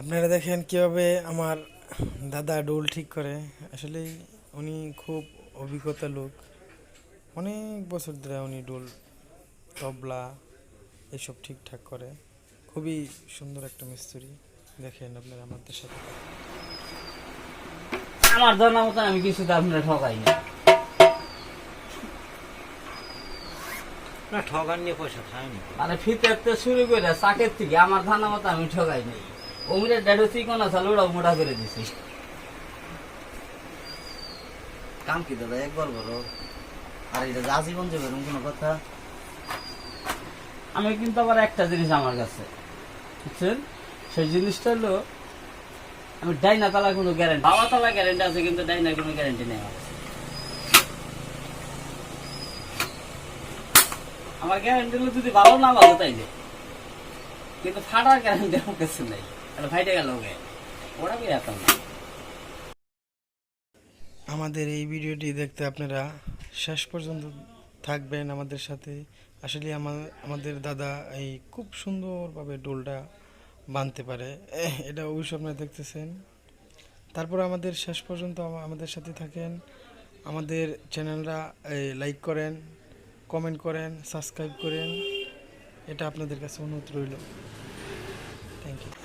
আপনারা দেখেন কীভাবে আমার দাদা ডোল ঠিক করে। আসলে উনি খুব অভিজ্ঞতা লোক। অনেক বছর ধরে উনি ডোল তবলা এসব ঠিকঠাক করে। খুবই সুন্দর একটা মিস্ত্রি। দেখেন আপনারা আমাদের সাথে। আমার জানা মতো আমি কিছু তো আপনার ঠকাই না। না ঠগান নিয়ে পয়সা খায়নি মানে ফিতে শুরু করে চাকের থেকে আমার জানা মতো আমি ঠকাই নাই। অমিরের ডেডো চিকন আছে ওটাও মোটা করে দিছি কাম কি দাদা একবার বলো আর এটা যে আজীবন যাবে এরকম কোনো কথা? আমি কিন্তু আবার একটা জিনিস আমার কাছে। বুঝছেন? সেই জিনিসটা হলো আমি ডাইনা তালা কোনো গ্যারেন্টি বাবা তালা গ্যারেন্টি আছে কিন্তু ডাইনার কোনো গ্যারেন্টি নেই আমার গ্যারেন্টি হলো যদি ভালো না ভালো তাইলে। কিন্তু ফাটার গ্যারেন্টি আমার কাছে নেই। আমাদের এই ভিডিওটি দেখতে আপনারা শেষ পর্যন্ত থাকবেন আমাদের সাথে। আসলে আমার, আমাদের দাদা এই খুব সুন্দরভাবে ডোলটা বাঁধতে পারে। এটা অবশ্যই আপনারা দেখতেছেন। তারপর আমাদের শেষ পর্যন্ত আমাদের সাথে থাকেন। আমাদের চ্যানেলটা লাইক করেন কমেন্ট করেন সাবস্ক্রাইব করেন। এটা আপনাদের কাছে অনুরোধ রইল। থ্যাংক ইউ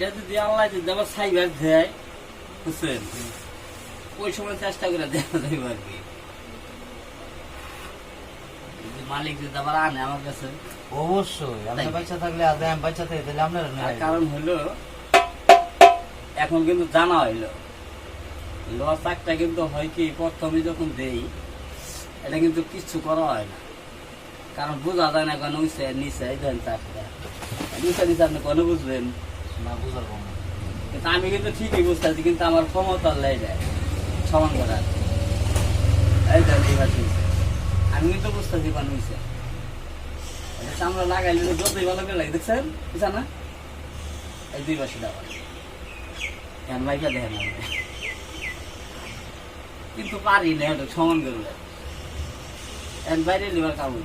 এটা যদি আল্লাহ যদি আবার সাইবার দেয় বুঝছেন? ওই সময় চেষ্টা করে দেখা যাবে আর কি। মালিক যদি আবার আনে আমার কাছে। অবশ্যই আপনার বাচ্চা থাকলে আজ আমি বাচ্চা থাকে তাহলে আপনারা কারণ হলো এখন কিন্তু জানা হইল লোয়া চাকটা কিন্তু হয় কি প্রথমে যখন দেই এটা কিন্তু কিচ্ছু করা হয় না। কারণ বোঝা যায় না কেন ধরেন নিচে নিচে আপনি কোনো বুঝবেন? না বুঝার কম কিন্তু আমি কিন্তু ঠিকই বুঝতেছি কিন্তু আমার ক্ষমতা লাই যায়। সমান করার এই পাশে আমি কিন্তু বুঝতেছি কোন হয়েছে চামড়া লাগাইলে তো যতই ভালো করে লাগে দেখছেন? বুঝা না? এই দুই পাশে দেওয়া এখন মাইকা দেখেন। কিন্তু পারি না এটা সমান করবে এখন বাইরে লিবার কাবু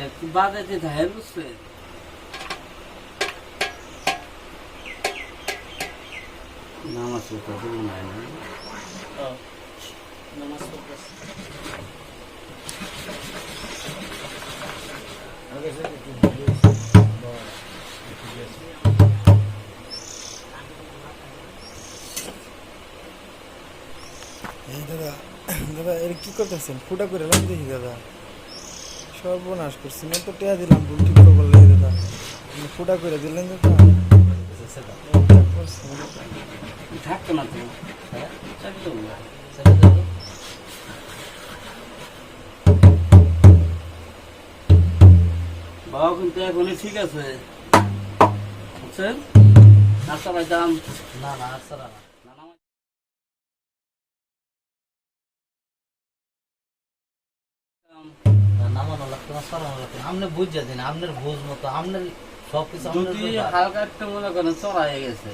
এটা একটু বাজাতে থাকে বুঝছেন নামাজ পড়তে মনে হয় না। নামাজ পড়তেছে এই দাদা দাদা, এর কি করতেছেন? ফুটা করে এলাম দেখি, দাদা। সর্বনাশ করছি। না তো টেয়া দিলাম ভুল ঠিক করে বললে দাদা? ফুটা করে দিলেন এইটা থাকতো না তো। হ্যাঁ তো। বাবা কিন্তু এখনই ঠিক আছে। বুঝছেন? না না না। নামানো লাগতো না, সরানো লাগতো না। আপনি বুঝে দিন আপনার বুঝ মতো আপনার যদি হালকা একটু মনে করেন চড়া হয়ে গেছে।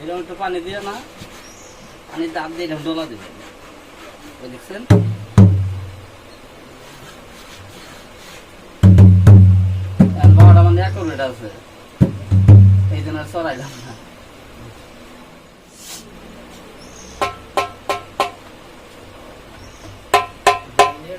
এরকম একটু পানি দিয়ে না পানি দাঁত দিয়ে এরকম ডোলা দিবেন। দেখছেন? মানে অ্যাকুরেট আছে। এই জন্য চড়াইলাম না।